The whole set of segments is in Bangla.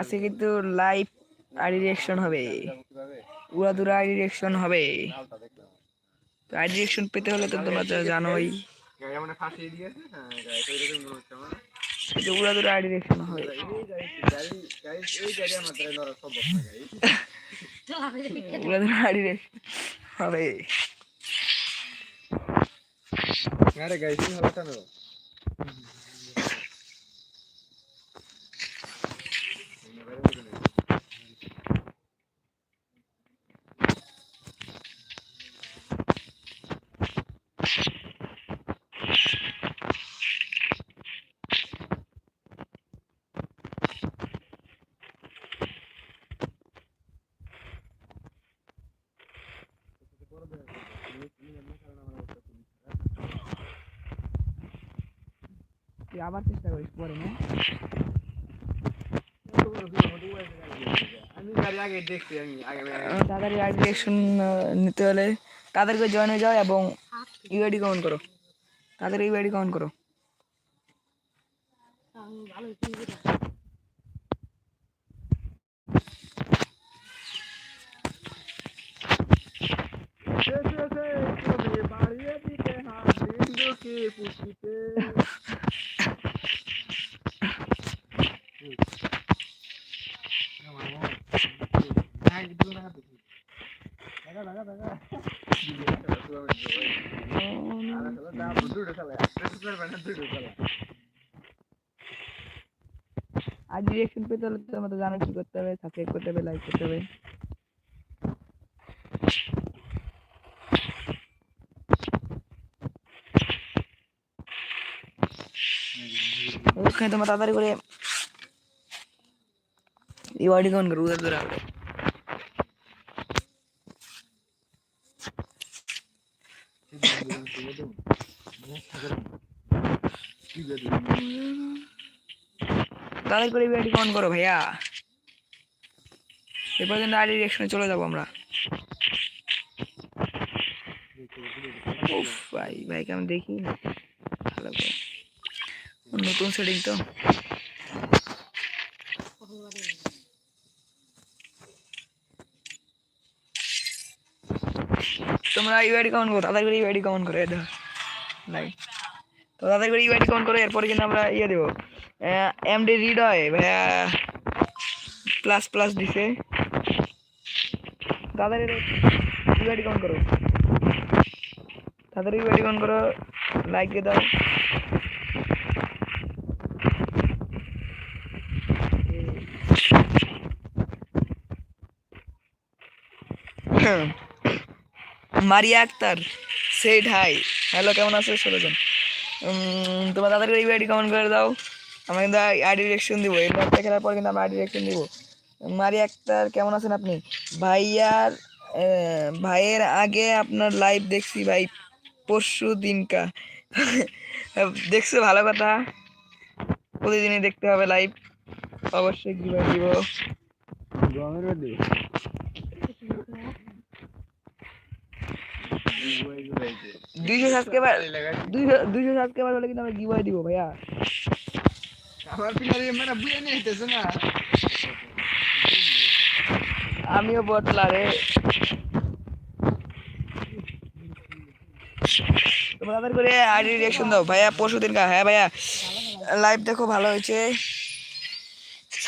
আজকে কিন্তু লাইভ আইডি রিয়েকশন হবে। উড়াদুরা আইডি রিয়েকশন হবে। তো আইডি রিয়েকশন পেতে হলে তো তোমরা তো জানোই। হ্যাঁ উড়াদুরা আইডি রিয়েকশন হবে। আইডি হবে। আরে কেন তুই আবার চেষ্টা করিস পরে না? আগে আগে তাড়াতাড়ি রিয়েকশন নিতে হলে তাদেরকে জয়েন হয়ে যাও এবং ইউআইডি কাউন্ট করো। তাদের ইউআইডি কাউন্ট করো। বাড়িয়ে দিতে হাত বিন্দুকে পুষিতে। আইডি রিয়েকশন পেতে হলে তোমার তো জানো কি করতে হবে সাবস্ক্রাইব করতে হবে লাইক করতে হবে। ওখানে তোমার তাড়াতাড়ি করে ইউআইডি কাউন্ট করো উদার ধরে হবে তাদের করে ইউআইডি কাউন্ট করো ভাইয়া এরপর কিন্তু আইডি রিয়েকশনে চলে যাব আমরা ভাই ভাইকে আমি দেখি ভালো করে নতুন সেটিং তো তোমরা ইউআইডি কাউন্ট করো, তাদের করে ইউআইডি কাউন্ট করো এটা নাই। তো তাদের করে ইউআইডি কাউন্ট করো, এরপরে কিন্তু আমরা ইয়ে দেবো। এমডি হয় ভাইয়া প্লাস প্লাস দিছে। তাদের ইউআইডি কাউন্ট করো। তাদের ইউআইডি কাউন্ট করো লাইক দিয়ে দাও। মারিয়া আক্তার সেট হাই। হ্যালো, কেমন আছো ষোলোজন? তোমার তাদের করে আইডি কমেন্ট করে দাও। আমরা কিন্তু আইডি ডিরেকশন দিব। এই ম্যাচটা খেলার পর কিন্তু আমরা আইডি ডিরেকশন দিব। মারিয়া আক্তার, কেমন আছেন আপনি? ভাইয়ার ভাইয়ের আগে আপনার লাইভ দেখছি ভাই, পরশু দিনকা। দেখছ ভালো কথা? প্রতিদিনই দেখতে হবে লাইভ অবশ্যই ভাই দিব। দুইশো সাবস্ক্রাইবার দুইশো দুইশো সাবস্ক্রাইবার হলে কিন্তু আমরা গিভওয়ে দিব ভাইয়া। আমার পিলারে মানে বুঝে না। আমিও বদলা রে। তোমরা তাদের করে আইডি রিয়াকশন দাও। ভাইয়া পরশু দিন হ্যাঁ ভাইয়া লাইভ দেখো ভালো হয়েছে।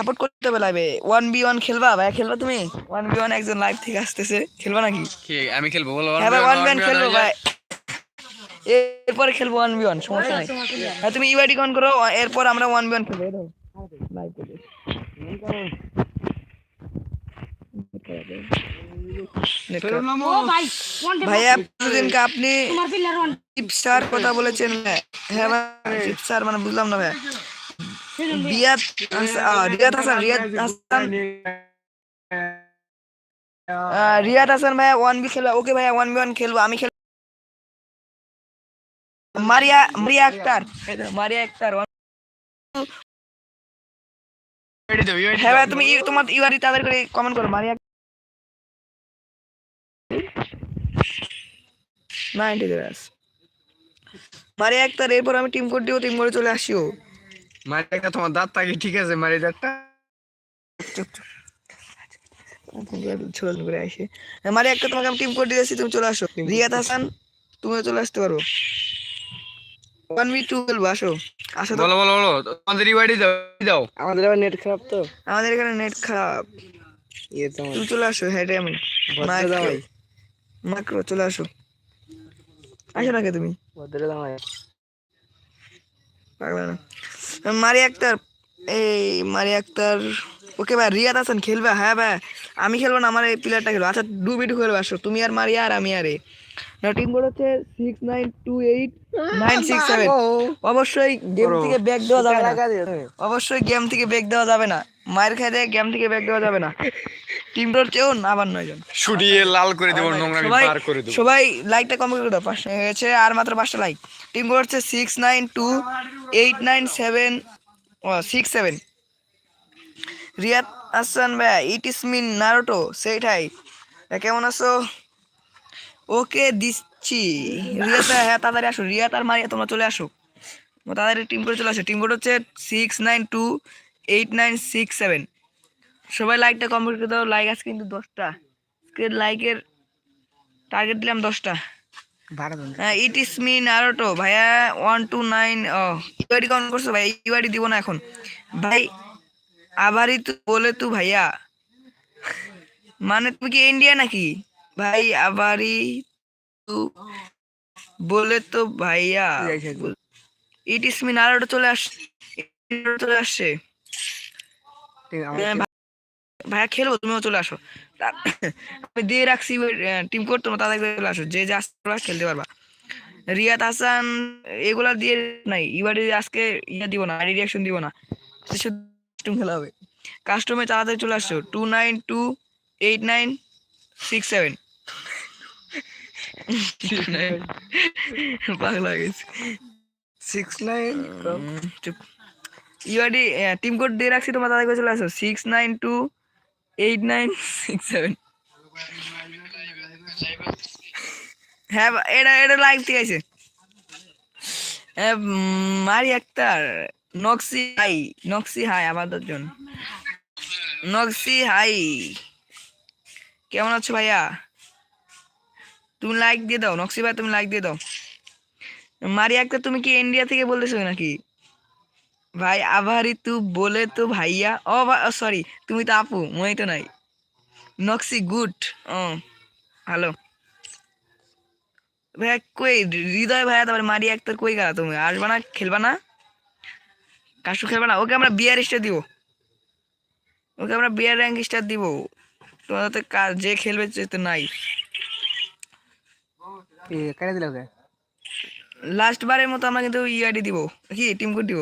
সাপোর্ট করতে হবে লাইভে ওয়ান বি ওয়ান খেলবা? ভাইয়া খেলবা তুমি? ওয়ান বি ওয়ান একজন লাইভ থেকে আসতেছে। খেলবা নাকি? কি? আমি খেলব বলো হ্যাঁ ভাই ওয়ান বি ওয়ান খেলব ভাই। এরপরে খেলব ওয়ান বি ওয়ান সমস্যা নাই। হ্যাঁ তুমি ইউআইডি কাউন্ট করো এরপর আমরা ওয়ান বি ওয়ান খেলব লাইভ করে ভাই ভাইয়া প্রতিদিনকে আপনি কথা বলেছেন হ্যাঁ ভাই চিপসার মানে বুঝলাম না ভাই রিয়াদ হাসান রিয়াদ হাসান ভাইয়া ওয়ান বি খেলবা ওকে ভাইয়া ওয়ান বি খেলব আমি খেলব মারিয়া মারিয়া আক্তার মারিয়া আক্তার হ্যাঁ ভাই তুমি তোমার ইউআরই তাদের করে কমেন্ট করো মারিয়া নাইনটি মারিয়া আক্তার এরপর আমি টিম কোড দিব টিম করে চলে আসিও। মারি একটা তোমার দাঁত থাকে ঠিক আছে মারি দাঁতটা? চুপ চুপ। ছোট করে আসে। মানে একটা তোমাকে আমি টিম কোড দিয়েছি তুমি চলে আসো। রিয়াদ হাসান তুমিও চলে আসতে পারো। ওয়ান ভি টু বলব আসো। আসো বলো বলো বলো তোমাদের রিওয়ার্ডই দাও দাও? আমাদের আবার নেট খারাপ তো। আমাদের এখানে নেট খারাপ। ইয়ে তো তুমি চলে আসো হ্যাঁ আমি। জামাই চলে আসো। আসো নাকি তুমি? ভদ্র জামাই পাগলা না। মারি আক্তার এই মারি আক্তার ওকে ভাই রিয়াদ হাসান খেলবে হ্যাঁ ভাই আমি খেলব না আমার এই প্লেয়ারটা খেলব। আচ্ছা দু বিডু খেলবে আসো তুমি আর মারি আর আমি আর না টিম কোড হচ্ছে six nine two eight nine six seven অবশ্যই গেম থেকে ব্যাক দেওয়া যাবে না। অবশ্যই গেম থেকে ব্যাক দেওয়া যাবে না। মায়ের খেয়ে দিয়ে গেম থেকে ব্যাক দেওয়া যাবে না। টিম চেয়েও আবার নয় জন। শুটিয়ে লাল করে দেবো নোংরা সবাই পার করে দেবো। সবাই লাইকটা কম করে দাও পাঁচটা হয়ে গেছে আর মাত্র পাঁচটা লাইক টিম কোড হচ্ছে six nine two eight nine seven ও সিক্স সেভেন রিয়াদ হাসান ভাই ইট ইস মিন নারোটো সেইটাই। কেমন আছো? ওকে দিচ্ছি। রিয়াদ হ্যাঁ তাড়াতাড়ি আসো। রিয়াদ আর মারিয়া তোমরা চলে আসো। তাড়াতাড়ি টিম করে চলে আসো। টিম কোড হচ্ছে six nine two eight nine six seven সবাই লাইকটা কমপ্লিট করে দাও। লাইক আছে কিন্তু দশটা। লাইকের টার্গেট দিলাম দশটা। ইট ইস মি নারোটো ভাইয়া ওয়ান টু নাইন ও ইউআইডি কাউন্ট করছ ভাই ইউআইডি দিব না এখন। ভাই আবারই তো বলে তু ভাইয়া। মানে তুমি কি ইন্ডিয়া নাকি? ভাই আবারই তু বলে তো ভাইয়া। ইট ইস মি নারোটো চলে আস চলে আসছে ঠিক আমার হ্যাঁ, ভাই- ভাইয়া খেলব তুমিও চলে আসো। আমি দিয়ে রাখছি টিম কোড তোমরা তাদের চলে আসো। যে যা খেলতে পারবা। রিয়াদ হাসান এগুলা দিয়ে নাই। ইবারে আজকে ইয়ে দিব না রিয়াকশন দিব না। কাস্টম খেলা হবে। কাস্টমে তাড়াতাড়ি চলে আসছো two nine two eight nine six seven পাগলা হয়ে গেছে। সিক্স নাইন চুপ। ইউআইডি টিম কোড দিয়ে রাখছি, তোমরা তাদের চলে আসো six nine two eight nine six seven হ্যাঁ এটা এটা লাইভ ঠিক আছে। মারি আক্তার, নক্সি হাই নক্সি হাই আমাদের জন্য নক্সি হাই, কেমন আছো ভাইয়া? তুমি লাইক দিয়ে দাও, নক্সি ভাই, তুমি লাইক দিয়ে দাও। মারি আক্তার, তুমি কি ইন্ডিয়া থেকে বলতেছো নাকি? ভাই, আভারি তু বলে তো ভাইয়া। ও সরি তুমি তো আপু, মই তো নাই। নক্সি গুড, ও, হ্যালো। ভাইয়া, কই, হৃদয় ভাইয়া, তারপরে মারি একটার কই গেলা তুমি? আসবা না, খেলবা না? কাশু খেলবা না? ওকে আমরা বিয়ার স্টার দিব। ওকে আমরা বিয়ার র্যাঙ্ক স্টার দিব। তোমার তো যে খেলবে সে তো নাই। কেটে দিলে ওকে? লাস্ট বারের মতো আমরা কিন্তু ইআইডি দিব। কি? টিম কোড দিব।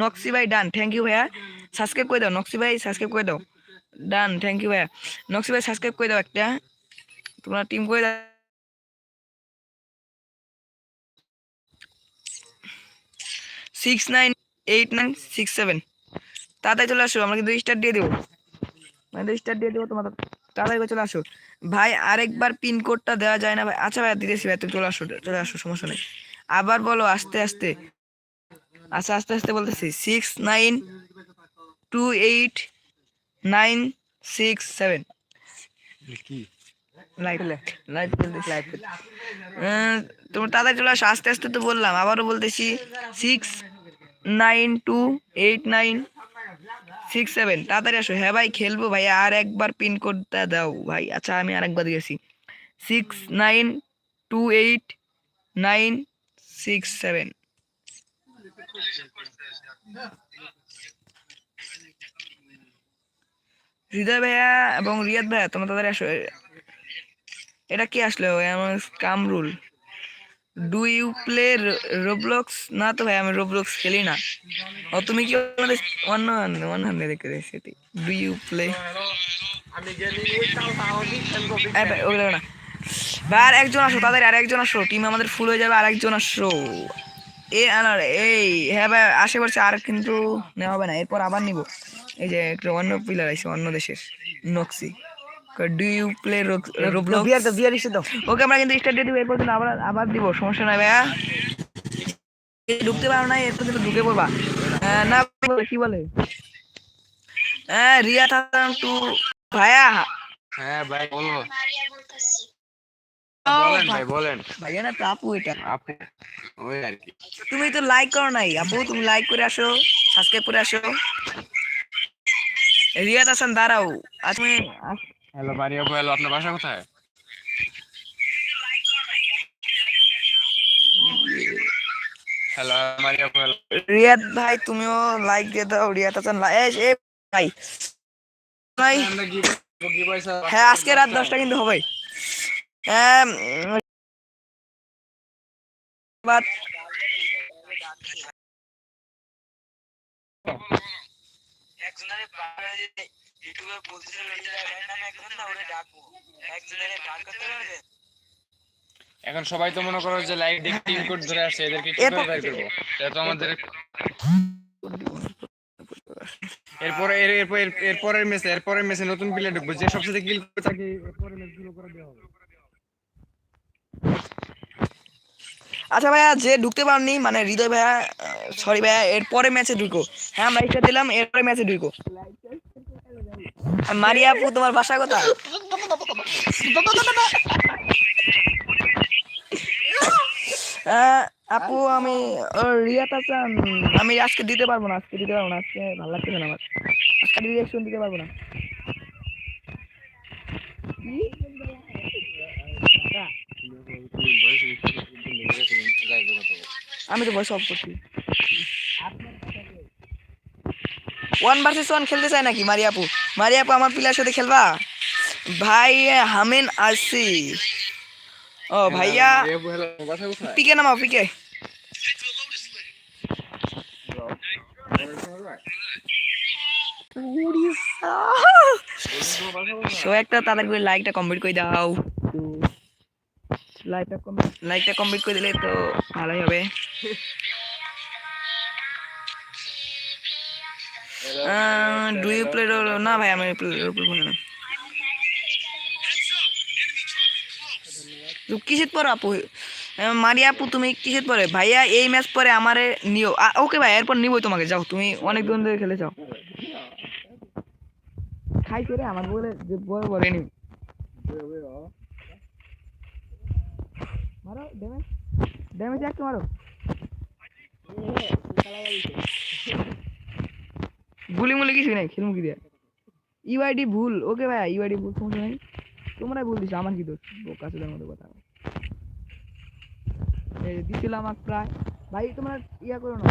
নক্সি ভাই ডান থ্যাংক ইউ ভাইয়া। সাবস্ক্রাইব করে দাও। নক্সি ভাই সাবস্ক্রাইব করে দাও। ডান থ্যাংক ইউ ভাইয়া। নক্সি ভাই সাবস্ক্রাইব করে দাও একটা। তোমরা টিম করে দাও। Six nine eight nine six seven তাড়াতাড়ি চলে আসো। আমরা কিন্তু স্টার্ট দিয়ে দেবো। স্টার্ট দিয়ে দেবো তোমার তাড়াতাড়ি চলে আসো। ভাই আরেকবার পিন কোডটা দেওয়া যায় না ভাই। আচ্ছা ভাই দিতেছি ভাই তুমি চলে আসো চলে আসো সমস্যা নেই। আবার বলো আস্তে আস্তে। আচ্ছা আস্তে আস্তে বলতেছি। Six nine two eight nine six seven তোমার তাড়াতাড়ি চলে আসো। আস্তে আস্তে তো বললাম। আবারও বলতেছি। Six nine two eight nine six seven তাড়াতাড়ি আসো। হ্যাঁ ভাই, খেলব ভাই, আর একবার পিন কোডটা দাও ভাই। আচ্ছা আমি আর একবার দিয়েছি six nine two eight nine six seven Hridoy ভাইয়া এবং রিয়াদ ভাইয়া, তোমরা তাড়াতাড়ি আসো। এটা কি আসলো? Kamrul. Do you play Roblox না তো ভাই, আমি রোবলক্স খেলি না। ও, তুমি কি আমাদের অন্য অন্য হান্ডে দেখে সেটি ডু ইউ প্লে ভাই আর একজন আসো, তাদের আর একজন আসো। টিম আমাদের ফুল হয়ে যাবে, আর একজন আসো। এ আনার এই হ্যাঁ ভাই, আশে পাশে আর কিন্তু নেওয়া হবে না। এরপর আবার নিব। এই যে, একটা অন্য প্লেয়ার আছে অন্য দেশের নক্সি ডু ইউ প্লে রোবলক্স বিয়ার দাও বিয়ার দাও ওকে আমরা কিন্তু স্টার্ট দিয়ে দিব এরপর আবার আবার দিব সমস্যা নাই ভাইয়া ঢুকতে পারো না এরপর কিন্তু ঢুকে পড়বা না কি বলে হ্যাঁ রিয়া থাকাম টু ভাইয়া হ্যাঁ ভাই বলো বলেন ভাই বলেন ভাইয়া না তো আপু এটা আপু ওই আর কি তুমি তো লাইক করো নাই আপু তুমি লাইক করে আসো সাবস্ক্রাইব করে আসো রিয়াত হাসান দাঁড়াও আজ তুমি হ্যালো বাড়ি আপু আপনার বাসা কোথায়? হ্যালো মারি আপু রিয়াদ ভাই, তুমিও লাইক দিয়ে দাও রিয়াত হাসান এ ভাই। ভাই। হ্যাঁ আজকে রাত দশটা কিন্তু হবে হ্যাঁ উম, বাদ এখন সবাই তো মনে করো যে লাইভ দেখে টিম কোড ধরে আছে এদেরকে কি করে বের করব? এটা তো আমাদের এরপরে এর এরপর এর- এরপরের ম্যাচে এরপরের ম্যাচে নতুন প্লেয়ার ঢুকবো যে সবচেয়ে কিল করে তাকে এরপরের ম্যাচগুলো করে দেওয়া হবে। আচ্ছা ভাইয়া যে ঢুকতে পারনি মানে হৃদয় ভাইয়া সরি ভাইয়া এর পরে ম্যাচে ঢুকো। হ্যাঁ আমরা এটা দিলাম এরপরে ম্যাচে ঢুকো। মারিয়া আপু তোমার কোথায় আহ, আপু আমি রিয়াত হাসান আমি আজকে দিতে পারব না আজকে দিতে পারব না আজকে ভালো লাগতেছে না আমার। আজকে রিয়াকশন দিতে পারব না। কি? আমি তো ভয়েস অফ করছি। ওয়ান ভার্সেস ওয়ান খেলতে চাই নাকি মারিয়াপু মারিয়াপু আমার প্লেয়ার সাথে খেলবা? ভাই হামিন আসি ও ভাইয়া পিকে নামাও পিকে। সো একটা তাদের করে লাইকটা কমপ্লিট করে দাও। লাইকটা লাইকটা কমপ্লিট করে দিলে তো ভালোই হবে ডু ইউ প্লে না ভাই আমি প্লে না কিসের পর আপু মারিয়া আপু তুমি কিসের পরে ভাইয়া এই ম্যাচ পরে আমারে নিও ওকে ভাই এরপর নিবই তোমাকে যাও তুমি অনেক দিন ধরে খেলে যাও খাই করে আমার বলে যে বড় বলে নি মারো ড্যামেজ ড্যামেজ একটু মারো। গুলি মুলি কিছু নাই খেলমুখি দিয়ে। ইউআইডি ভুল। ওকে ভাইয়া ইউআইডি ভুল সমস্যা নাই তোমরাই ভুল দিছো আমার কি দোষ? বোকা চোদার মতো কথা। দিছিল আমাকে প্রায়। ভাই তোমরা ইয়া করো না।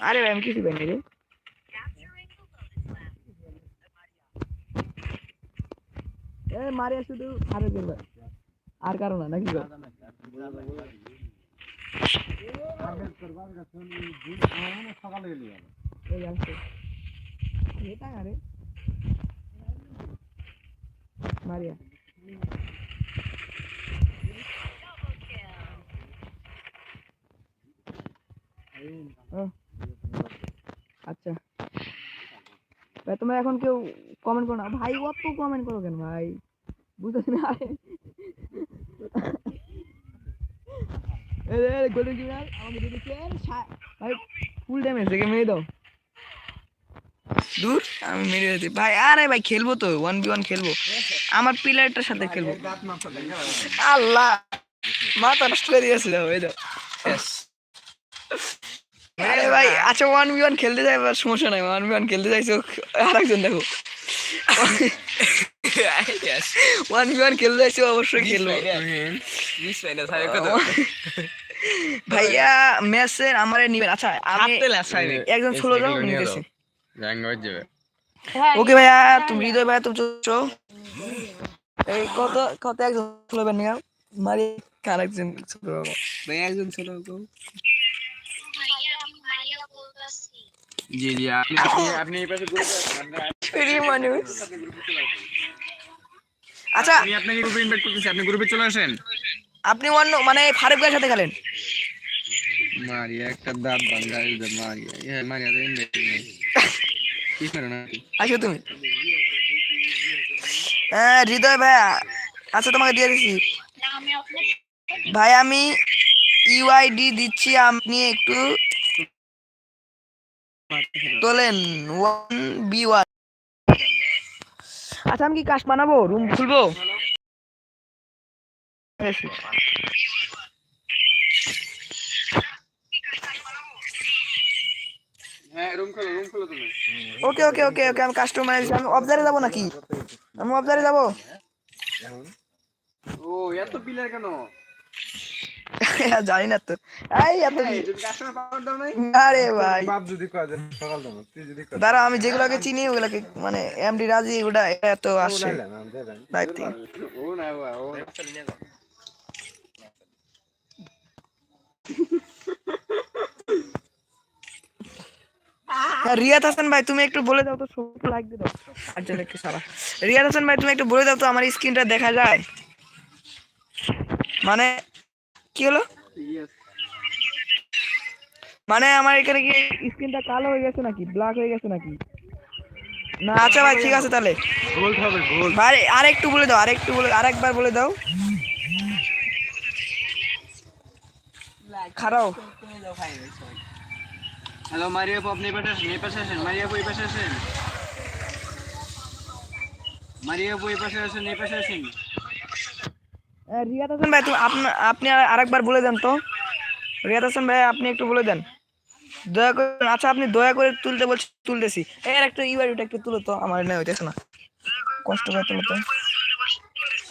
আরে ভাই আমি কিছু পাইনি রে। মারিয়া শুধু আরে করবে আর কারণ না নাকি গো? এই আসছে এটা আরে মারিয়া। ও, আচ্ছা ভাই তোমরা এখন কেউ কমেন্ট করো না। ভাই অত কমেন্ট করো কেন ভাই? বুঝতেছি না গোল্ডেন কিনার আমাকে দিয়েছেন ভাই ফুল ড্যামেজ দেখে মেরে দাও। দূর আমি মেরে দিতে ভাই, আরে ভাই, খেলব তো ওয়ান বি ওয়ান খেলব। আমার পিলারটার সাথে খেলব। আল্লাহ, মাথা নষ্ট করে দিয়েছিল ওই দাও আরে ভাই আচ্ছা ওয়ান বি ওয়ান খেলতে যাই এবার সমস্যা নাই ওয়ান বি ওয়ান খেলতে যাইছো আরেকজন দেখো। ওয়ান বি ওয়ান খেলতে যাইছো অবশ্যই খেলব। ভাইয়া ম্যাচের আমারে নিবেন। আচ্ছা আমি একজন ষোলো জন নিতেছি। ওকে ভাইয়া তুমি হৃদয় ভাইয়া তুমি চলছো এই কত কত একজন ষোলো নিয়ে মারি আরেকজন ছোট বাবা। একজন ছিল জি জি আপনি আপনি- এই পাশে গ্রুপে মানুষ। আচ্ছা। আমি আপনাকে গ্রুপে ইনভাইট করতেছি আপনি গ্রুপে চলে আসেন? আপনি অন্য মানে ফারুক ভাইয়ের সাথে খেলেন। মারিয়া একটা দাঁত এই মারিয়া। মারিয়া তো ইনভাইট কি করে না? আসো তুমি। হ্যাঁ হৃদয় ভাইয়া আচ্ছা তোমাকে দিয়ে দিচ্ছি। ভাই আমি ইউআইডি দিচ্ছি আপনি একটু তোলেন ওয়ান বি ওয়ান আচ্ছা আমি কি কাজ বানাবো রুম খুলবো? হ্যাঁ রুম খোলো রুম ওকে ওকে ওকে ওকে আমি কাস্টমার আমি অবজারে যাব নাকি? আমি অবজারে যাব? ও এত পিলার কেন? জানি না তো। এই এত আরে ভাই। বাপ যদি কয় সকাল দাও তুই যদি দাঁড়া আমি যেগুলোকে চিনি ওগুলোকে মানে এমডি রাজি ওটা এটা তো আসছে দায়িত্ব ও না ও ও হ্যাঁ, রিয়াদ হাসান ভাই তুমি একটু বলে দাও তো ছোট লাইক দিয়ে দাও আর জন্য একটু সারা। রিয়াদ হাসান ভাই তুমি একটু বলে দাও তো আমার স্ক্রিনটা দেখা যায়? মানে কি হলো? মানে আমার এখানে কি স্ক্রিনটা কালো হয়ে গেছে নাকি? ব্ল্যাক হয়ে গেছে নাকি? না আচ্ছা ভাই ঠিক আছে তাহলে। গোল্ড হবে গোল্ড ভাই আরেকটু বলে দাও আরেকটু বলে আরেকবার বলে দাও। খারাও। হ্যালো মারিয়া আপু আপনি পাশে আসেন এই পাশে আসেন মারিয়া আপু এই পাশে আসেন। মারিয়া আপু এই পাশে আসেন এই পাশে আসেন। রিয়াদ হাসান ভাই তুমি আপনি আরেকবার বলে দেন তো। রিয়াদ হাসান ভাই আপনি একটু বলে দেন। দয়া করে আচ্ছা আপনি দয়া করে তুলতে বলছি তুলতেছি। এর একটা একটু তুলো তো আমার নেই হইতেছে না। কষ্ট করে তুলো তো।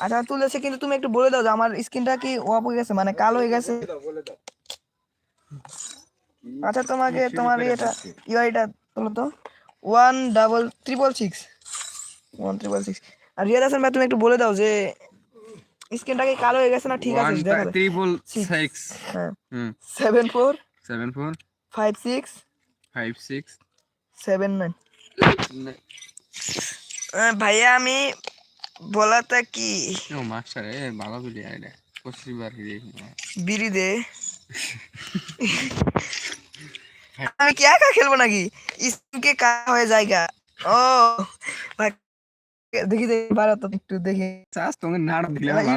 আচ্ছা কিন্তু তুমি একটু বলে দাও যে আমার স্ক্রিনটা কি অফ হয়ে গেছে মানে কালো হয়ে গেছে? আচ্ছা তোমাকে তোমার এটা ইউআইটা তুলো তো। One double triple six. One triple six. আর রিয়াদ হাসান ভাই তুমি একটু বলে দাও যে স্ক্রিনটা কি কালো হয়ে গেছে না ঠিক আছে? দেখা যায়। Triple Six. সিক্স হ্যাঁ। হুম। Seven four seven four five six five six seven nine ভাইয়া আমি বলাটা কি? ও মাস্টার এ ভালো বিলি আইডা পঁচিশ বার হিরে বিড়ি দে। আমি কি একা খেলব নাকি? স্কুলকে কা হয়ে জায়গা? ও। ভাই, দেখি দেখি ভারত একটু দেখি। চাস তোমাকে নাড় দিলে লাগে।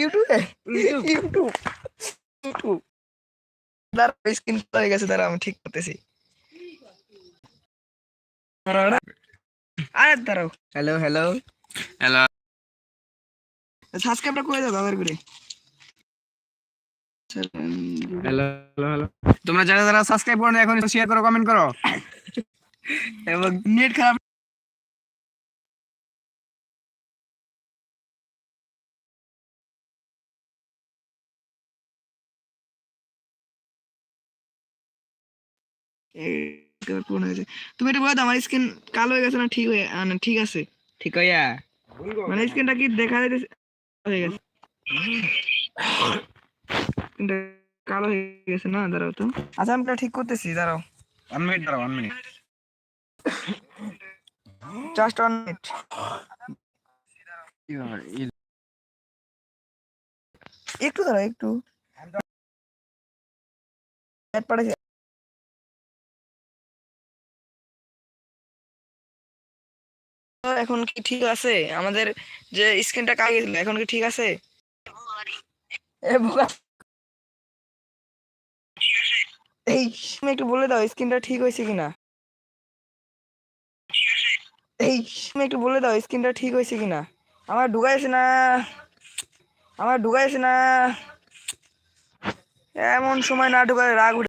ইউটিউবে ইউটিউব ইউটিউব। স্ক্রিন হয়ে গেছে দাঁড়া আমি ঠিক করতেছি। আরে দাঁড়াও। হ্যালো হ্যালো হ্যালো সাবস্ক্রাইবটা করে দাও বাবার করে হ্যালো হ্যালো হ্যালো তোমরা যারা যারা সাবস্ক্রাইব করো এখন শেয়ার করো কমেন্ট করো। এবং নেট খারাপ পূর্ণ হয়েছে তুমি একটু বলো তো আমার স্কিন কালো হয়ে গেছে না ঠিক হয়ে না, ঠিক আছে? ঠিক হইয়া। মানে স্কিনটা কি দেখা যাইতেছে? হয়ে গেছে। স্কিনটা কালো হয়ে গেছে না দাঁড়াও তো। আচ্ছা আমি ঠিক করতেছি দাঁড়াও। ওয়ান মিনিট দাঁড়াও one minute just one minute একটু দাঁড়াও একটু। পাঠাইছি। এখন কি ঠিক আছে? আমাদের যে স্ক্রিনটা কাগে গেছিল এখন কি ঠিক আছে? এই একটু বলে দাও স্ক্রিনটা ঠিক হয়েছে কিনা? এই একটু বলে দাও স্ক্রিনটা ঠিক হয়েছে কিনা? আমার ঢুকাইছে না? আমার ঢুকাইছে না? এমন সময় না ঢুকালে রাগ